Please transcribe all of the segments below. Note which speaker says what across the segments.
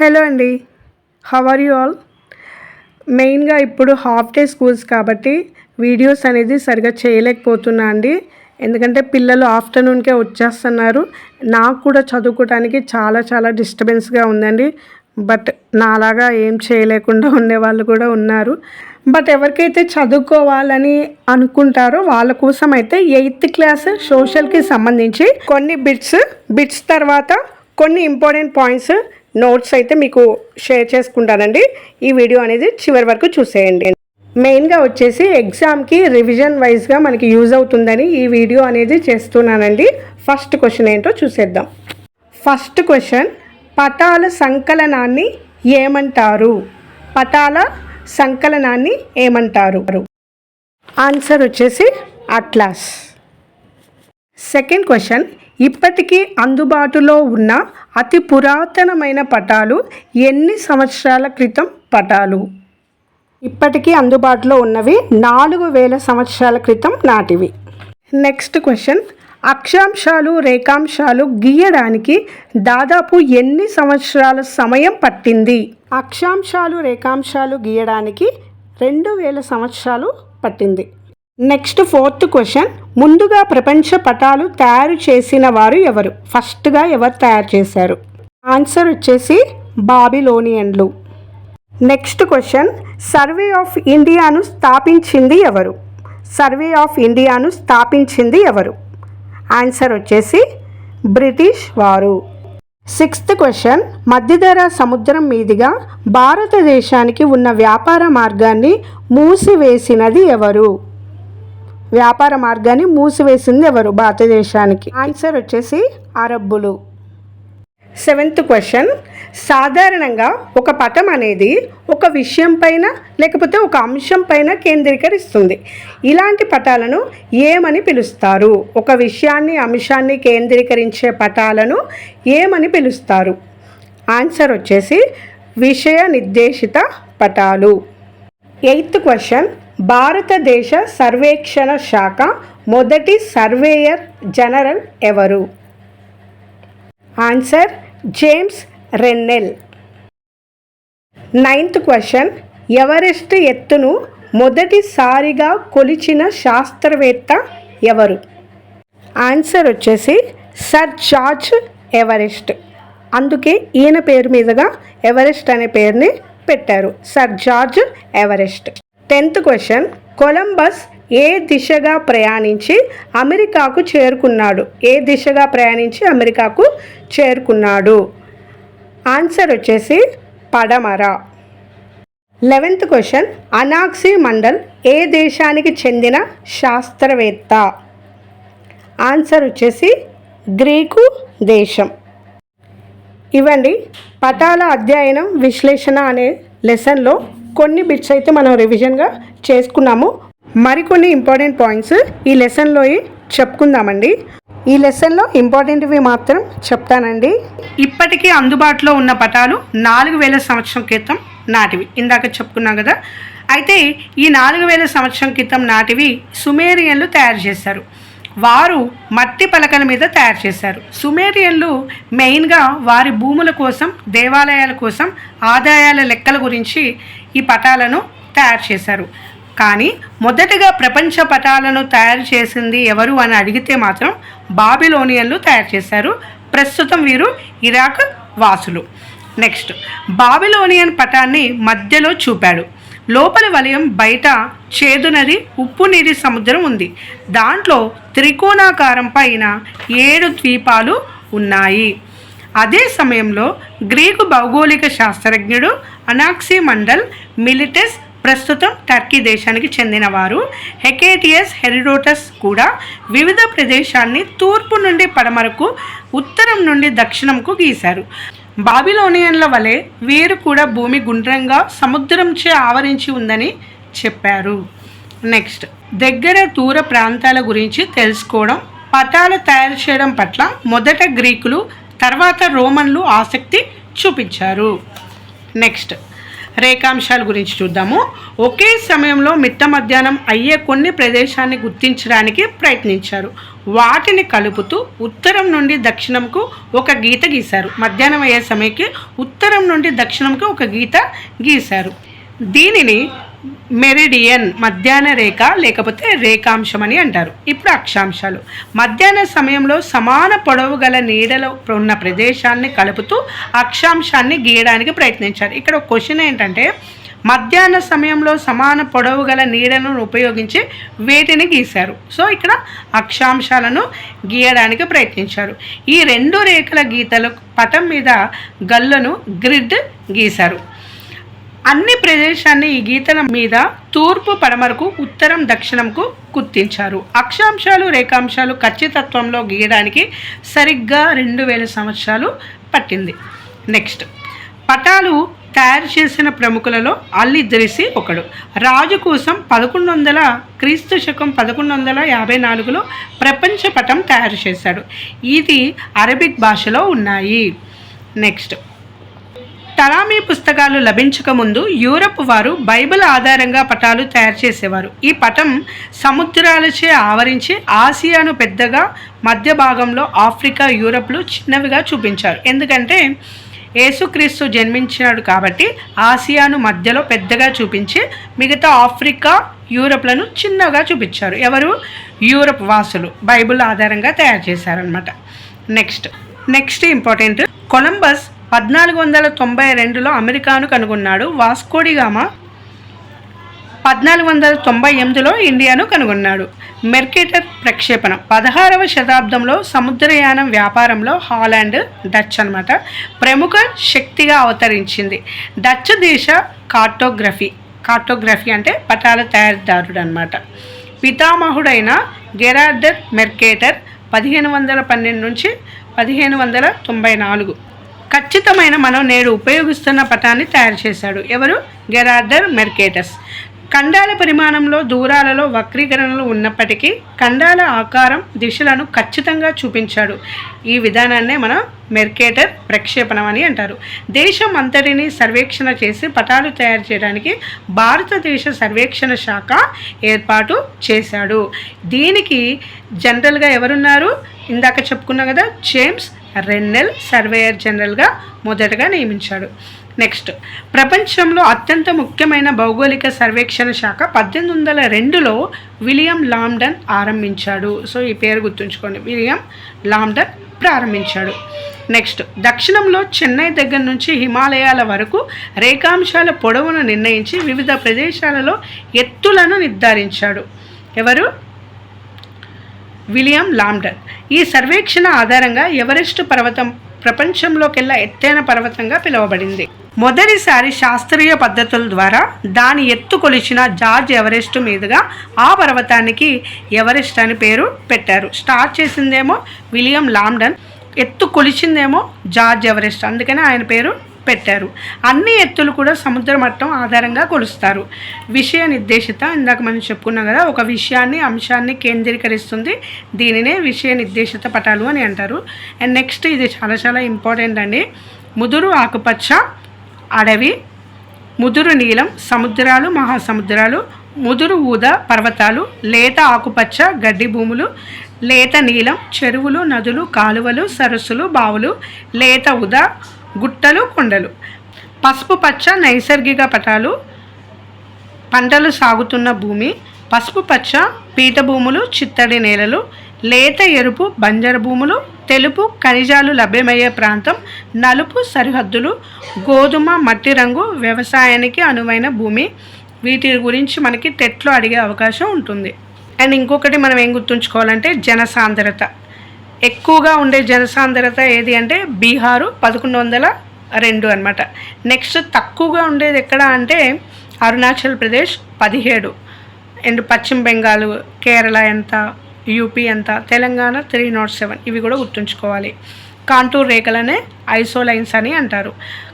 Speaker 1: Hello అండి. How are you all మెయిన్గా ఇప్పుడు హాఫ్ డే స్కూల్స్ కాబట్టి వీడియోస్ అనేది సరిగా చేయలేకపోతున్నా అండి. ఎందుకంటే పిల్లలు ఆఫ్టర్నూన్కే వచ్చేస్తున్నారు. నాకు కూడా చదువుకోవడానికి చాలా చాలా డిస్టర్బెన్స్గా ఉందండి. బట్ నాలాగా ఏం చేయలేకుండా ఉండే వాళ్ళు కూడా ఉన్నారు. బట్ ఎవరికైతే చదువుకోవాలని అనుకుంటారో వాళ్ళ కోసం అయితే ఎయిత్ క్లాస్ సోషల్కి సంబంధించి కొన్ని బిట్స్ బిట్స్ తర్వాత కొన్ని ఇంపార్టెంట్ పాయింట్స్ నోట్స్ అయితే మీకు షేర్ చేసుకుంటానండి. ఈ వీడియో అనేది చివరి వరకు చూసేయండి. మెయిన్గా వచ్చేసి ఎగ్జామ్కి రివిజన్ వైజ్గా మనకి యూజ్ అవుతుందని ఈ వీడియో అనేది చేస్తున్నానండి. ఫస్ట్ క్వశ్చన్ ఏంటో చూసేద్దాం. ఫస్ట్ క్వశ్చన్ పటాల సంకలనాన్ని ఏమంటారు? పటాల సంకలనాన్ని ఏమంటారు? ఆన్సర్ వచ్చేసి అట్లాస్. సెకండ్ క్వశ్చన్ ఇప్పటికీ అందుబాటులో ఉన్న అతి పురాతనమైన పటాలు ఎన్ని సంవత్సరాల క్రితం పటాలు? ఇప్పటికీ అందుబాటులో ఉన్నవి నాలుగు వేల సంవత్సరాల క్రితం నాటివి. Next question. అక్షాంశాలు రేఖాంశాలు గీయడానికి దాదాపు ఎన్ని సంవత్సరాల సమయం పట్టింది? అక్షాంశాలు రేఖాంశాలు గీయడానికి రెండు వేల సంవత్సరాలు పట్టింది. Next fourth question. ముందుగా ప్రపంచ పటాలు తయారు చేసిన వారు ఎవరు? ఫస్ట్గా ఎవరు తయారు చేశారు? ఆన్సర్ వచ్చేసి బాబిలోనియన్లు. నెక్స్ట్ క్వశ్చన్ సర్వే ఆఫ్ ఇండియాను స్థాపించింది ఎవరు? సర్వే ఆఫ్ ఇండియాను స్థాపించింది ఎవరు? ఆన్సర్ వచ్చేసి బ్రిటిష్ వారు. సిక్స్త్ క్వశ్చన్ మధ్యధరా సముద్రం మీదుగా భారతదేశానికి ఉన్న వ్యాపార మార్గాన్ని మూసివేసినది ఎవరు? వ్యాపార మార్గాన్ని మూసివేసింది ఎవరు? భారతదేశానికి. ఆన్సర్ వచ్చేసి అరబ్బులు. సెవెంత్ క్వశ్చన్ సాధారణంగా ఒక పటం అనేది ఒక విషయం పైన లేకపోతే ఒక అంశం పైన కేంద్రీకరిస్తుంది. ఇలాంటి పటాలను ఏమని పిలుస్తారు? ఒక విషయాన్ని అంశాన్ని కేంద్రీకరించే పటాలను ఏమని పిలుస్తారు? ఆన్సర్ వచ్చేసి విషయ నిర్దేశిత పటాలు. ఎయిత్ క్వశ్చన్ భారతదేశ సర్వేక్షణ శాఖ మొదటి సర్వేయర్ జనరల్ ఎవరు? Answer James Rennell. Ninth question. Everest ఎత్తును మొదటిసారిగా కొలిచిన శాస్త్రవేత్త ఎవరు? ఆన్సర్ వచ్చేసి సర్ జార్జ్ ఎవరెస్ట్. అందుకే ఈయన పేరు మీదుగా ఎవరెస్ట్ అనే పేరుని పెట్టారు. Sir George Everest. Tenth question. Columbus ఏ దిశగా ప్రయాణించి అమెరికాకు చేరుకున్నాడు? ఏ దిశగా ప్రయాణించి అమెరికాకు చేరుకున్నాడు? ఆన్సర్ వచ్చేసి పడమర. Eleventh question. అనాక్సీ మండల్ ఏ దేశానికి చెందిన శాస్త్రవేత్త? ఆన్సర్ వచ్చేసి గ్రీకు దేశం. ఇవ్వండి పటాల అధ్యయనం విశ్లేషణ అనే లెసన్లో కొన్ని బిట్స్ అయితే మనం రివిజన్గా చేసుకున్నాము. మరికొన్ని ఇంపార్టెంట్ పాయింట్స్ ఈ లెసన్లో చెప్పుకుందామండి. ఈ లెసన్లో ఇంపార్టెంట్వి మాత్రం చెప్తానండి. ఇప్పటికీ అందుబాటులో ఉన్న పటాలు నాలుగు వేల సంవత్సరం క్రితం నాటివి. ఇందాక చెప్పుకున్నాం కదా. అయితే ఈ నాలుగు వేల సంవత్సరం క్రితం నాటివి సుమేరియన్లు తయారు చేశారు. వారు మట్టి పలకల మీద తయారు చేశారు. సుమేరియన్లు మెయిన్గా వారి భూముల కోసం దేవాలయాల కోసం ఆదాయాల లెక్కల గురించి ఈ పటాలను తయారు చేశారు. కానీ మొదటగా ప్రపంచ పటాలను తయారు చేసింది ఎవరు అని అడిగితే మాత్రం బాబిలోనియన్లు తయారు చేశారు. ప్రస్తుతం వీరు ఇరాక్ వాసులు. నెక్స్ట్ బాబిలోనియన్ పటాన్ని మధ్యలో చూపాడు. లోపలి వలయం బయట చేదునది ఉప్పునీరి ఉప్పు నీటి సముద్రం ఉంది. దాంట్లో త్రికోణాకారం పైన ఏడు ద్వీపాలు ఉన్నాయి. అదే సమయంలో గ్రీకు భౌగోళిక శాస్త్రజ్ఞుడు అనాక్సీ మండల్ మిలిటస్ ప్రస్తుతం టర్కీ దేశానికి చెందినవారు. హెకేటియస్ హెరిడోటస్ కూడా వివిధ ప్రదేశాన్ని తూర్పు నుండి పడమరకు ఉత్తరం నుండి దక్షిణంకు గీశారు. బాబిలోనియన్ల వలె వీరు కూడా భూమి గుండ్రంగా సముద్రంచే ఆవరించి ఉందని చెప్పారు. నెక్స్ట్ దగ్గర దూర ప్రాంతాల గురించి తెలుసుకోవడం పటాలు తయారు చేయడం పట్ల మొదట గ్రీకులు తర్వాత రోమన్లు ఆసక్తి చూపించారు. నెక్స్ట్ రేఖాంశాల గురించి చూద్దాము. ఒకే సమయంలో మిట్ట మధ్యాహ్నం అయ్యే కొన్ని ప్రదేశాన్ని గుర్తించడానికి ప్రయత్నించారు. వాటిని కలుపుతూ ఉత్తరం నుండి దక్షిణంకు ఒక గీత గీశారు. మధ్యాహ్నం అయ్యే సమయకి ఉత్తరం నుండి దక్షిణంకు ఒక గీత గీశారు. దీనిని మెరిడియన్ మధ్యాహ్న రేఖ లేకపోతే రేఖాంశం అని అంటారు. ఇప్పుడు అక్షాంశాలు. మధ్యాహ్న సమయంలో సమాన పొడవు గల నీడలో ఉన్న ప్రదేశాన్ని కలుపుతూ అక్షాంశాన్ని గీయడానికి ప్రయత్నించారు. ఇక్కడ క్వశ్చన్ ఏంటంటే మధ్యాహ్న సమయంలో సమాన పొడవు గల నీడను ఉపయోగించి వేటిని గీశారు? సో ఇక్కడ అక్షాంశాలను గీయడానికి ప్రయత్నించారు. ఈ రెండు రేఖల గీతలు పటం మీద గల్లను గ్రిడ్ గీశారు. అన్ని ప్రదేశాన్ని ఈ గీతల మీద తూర్పు పడమరకు ఉత్తరం దక్షిణంకు గుర్తించారు. అక్షాంశాలు రేఖాంశాలు ఖచ్చితత్వంలో గీయడానికి సరిగ్గా రెండు వేల సంవత్సరాలు పట్టింది. నెక్స్ట్ పటాలు తయారు చేసిన ప్రముఖులలో అల్లిద్రిసి ఒకడు. రాజు కోసం పదకొండు వందల క్రీస్తు శకం పదకొండు వందల యాభై నాలుగులో ప్రపంచ పటం తయారు చేశాడు. ఇది అరబిక్ భాషలో ఉన్నాయి. నెక్స్ట్ టలామీ పుస్తకాలు లభించకముందు యూరప్ వారు బైబిల్ ఆధారంగా పటాలు తయారు చేసేవారు. ఈ పటం సముద్రాలచే ఆవరించి ఆసియాను పెద్దగా మధ్య భాగంలో ఆఫ్రికా యూరప్లు చిన్నవిగా చూపించారు. ఎందుకంటే యేసుక్రీస్తు జన్మించినాడు కాబట్టి ఆసియాను మధ్యలో పెద్దగా చూపించి మిగతా ఆఫ్రికా యూరప్లను చిన్నగా చూపించారు. ఎవరు? యూరప్ వాసులు బైబిల్ ఆధారంగా తయారు చేశారనమాట నెక్స్ట్ నెక్స్ట్ ఇంపార్టెంట్ కొలంబస్ పద్నాలుగు వందల తొంభై రెండులో అమెరికాను కనుగొన్నాడు వాస్కోడిగామా పద్నాలుగు వందల తొంభై ఎనిమిదిలో ఇండియాను కనుగొన్నాడు. మెర్కేటర్ ప్రక్షేపణ. పదహారవ శతాబ్దంలో సముద్రయానం వ్యాపారంలో హాలాండ్ డచ్ అనమాట ప్రముఖ శక్తిగా అవతరించింది. డచ్ దేశ కార్టోగ్రఫీ. కార్టోగ్రఫీ అంటే పటాల తయారీదారుడు అనమాట పితామహుడైన గెరార్డర్ మెర్కేటర్ పదిహేను వందల పన్నెండు నుంచి పదిహేను వందల తొంభై నాలుగు ఖచ్చితమైన మనం నేడు ఉపయోగిస్తున్న పటాన్ని తయారు చేశాడు. ఎవరు? గెరార్డర్ మెర్కేటస్. ఖండాల పరిమాణంలో దూరాలలో వక్రీకరణలు ఉన్నప్పటికీ ఖండాల ఆకారం దిశలను ఖచ్చితంగా చూపించాడు. ఈ విధానాన్నే మనం మెర్కేటర్ ప్రక్షేపణం అని అంటారు. దేశం అంతటిని సర్వేక్షణ చేసి పటాలు తయారు చేయడానికి భారతదేశ సర్వేక్షణ శాఖ ఏర్పాటు చేశాడు. దీనికి జనరల్గా ఎవరున్నారు? ఇందాక చెప్పుకున్నాం కదా జేమ్స్ రెన్నెల్ సర్వేయర్ జనరల్గా మొదటగా నియమించాడు. నెక్స్ట్ ప్రపంచంలో అత్యంత ముఖ్యమైన భౌగోళిక సర్వేక్షణ శాఖ పద్దెనిమిది వందల రెండులో విలియం లామ్డన్ ఆరంభించాడు. సో ఈ పేరు గుర్తుంచుకోండి. విలియం లామ్డన్ ప్రారంభించాడు. నెక్స్ట్ దక్షిణంలో చెన్నై దగ్గర నుంచి హిమాలయాల వరకు రేఖాంశాల పొడవును నిర్ణయించి వివిధ ప్రదేశాలలో ఎత్తులను నిర్ధారించాడు. ఎవరు? విలియం లామ్డన్ ఈ సర్వేక్షణ ఆధారంగా ఎవరెస్ట్ పర్వతం ప్రపంచంలోకెల్లా ఎత్తైన పర్వతంగా పిలువబడింది. మొదటిసారి శాస్త్రీయ పద్ధతుల ద్వారా దాని ఎత్తు కొలిచిన జార్జ్ ఎవరెస్ట్ మీదుగా ఆ పర్వతానికి ఎవరెస్ట్ అని పేరు పెట్టారు. స్టార్ట్ చేసిందేమో విలియం లామ్డన్ ఎత్తు కొలిచిందేమో జార్జ్ ఎవరెస్ట్. అందుకనే ఆయన పేరు పెట్టారు. అన్ని ఎత్తులు కూడా సముద్ర మట్టం ఆధారంగా కొలుస్తారు. విషయ నిర్దేశిత ఇందాక మనం చెప్పుకున్నాం కదా ఒక విషయాన్ని అంశాన్ని కేంద్రీకరిస్తుంది. దీనినే విషయ నిర్దేశిత పటాలు అని అంటారు. అండ్ నెక్స్ట్ ఇది చాలా చాలా ఇంపార్టెంట్ అండి. ముదురు ఆకుపచ్చ అడవి ముదురు నీలం సముద్రాలు మహాసముద్రాలు ముదురు ఊద పర్వతాలు లేత ఆకుపచ్చ గడ్డి భూములు లేత నీలం చెరువులు నదులు కాలువలు సరస్సులు బావులు లేత ఉద గుట్టలు కొండలు. పసుపు పచ్చ నైసర్గిక పటాలు పంటలు సాగుతున్న భూమి. పసుపు పచ్చ పీఠభూములు చిత్తడి నేలలు లేత ఎరుపు బంజర భూములు తెలుపు ఖనిజాలు లభ్యమయ్యే ప్రాంతం నలుపు సరిహద్దులు గోధుమ మట్టి రంగు వ్యవసాయానికి అనువైన భూమి. వీటి గురించి మనకి టెట్లో అడిగే అవకాశం ఉంటుంది. అండ్ ఇంకొకటి మనం ఏం గుర్తుంచుకోవాలంటే జనసాంద్రత. ఎక్కువగా ఉండే జనసాంద్రత ఏది అంటే బీహారు పదకొండు వందల రెండు అనమాట నెక్స్ట్ తక్కువగా ఉండేది ఎక్కడ అంటే అరుణాచల్ ప్రదేశ్ పదిహేడు. అండ్ పశ్చిమ బెంగాల్ కేరళ ఎంత యూపీ ఎంత తెలంగాణ త్రీ నాట్ సెవెన్ ఇవి కూడా గుర్తుంచుకోవాలి. కాంటూర్ రేఖలనే ఐసోలైన్స్ అని అంటారు.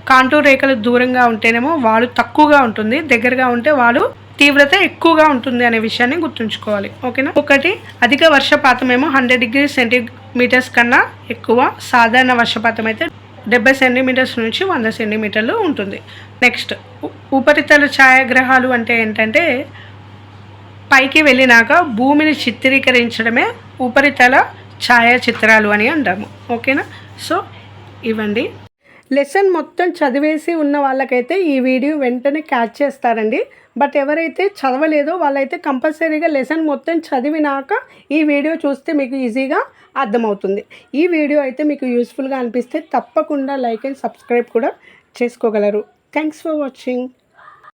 Speaker 1: కాంటూర్ రేఖలు దూరంగా ఉంటేనేమో వాళ్ళు తక్కువగా ఉంటుంది దగ్గరగా ఉంటే వాళ్ళు తీవ్రత ఎక్కువగా ఉంటుంది అనే విషయాన్ని గుర్తుంచుకోవాలి ఓకేనా? ఒకటి అధిక వర్షపాతం ఏమో హండ్రెడ్ డిగ్రీ సెంటీమీటర్స్ కన్నా ఎక్కువ. సాధారణ వర్షపాతం అయితే డెబ్బై సెంటీమీటర్స్ నుంచి వంద సెంటీమీటర్లు ఉంటుంది. నెక్స్ట్ ఉపరితల ఛాయాగ్రహాలు అంటే ఏంటంటే పైకి వెళ్ళినాక భూమిని చిత్రీకరించడమే ఉపరితల ఛాయాచిత్రాలు అని అంటాము ఓకేనా? సో ఇవ్వండి లెసన్ మొత్తం చదివేసి ఉన్న వాళ్ళకైతే ఈ వీడియో వెంటనే క్యాచ్ చేస్తారండి. బట్ ఎవరైతే చదవలేదో వాళ్ళైతే కంపల్సరీగా లెసన్ మొత్తం చదివినాక ఈ వీడియో చూస్తే మీకు ఈజీగా అర్థమవుతుంది. ఈ వీడియో అయితే మీకు యూస్ఫుల్గా అనిపిస్తే తప్పకుండా లైక్ అండ్ సబ్స్క్రైబ్ కూడా చేసుకోగలరు. Thanks for watching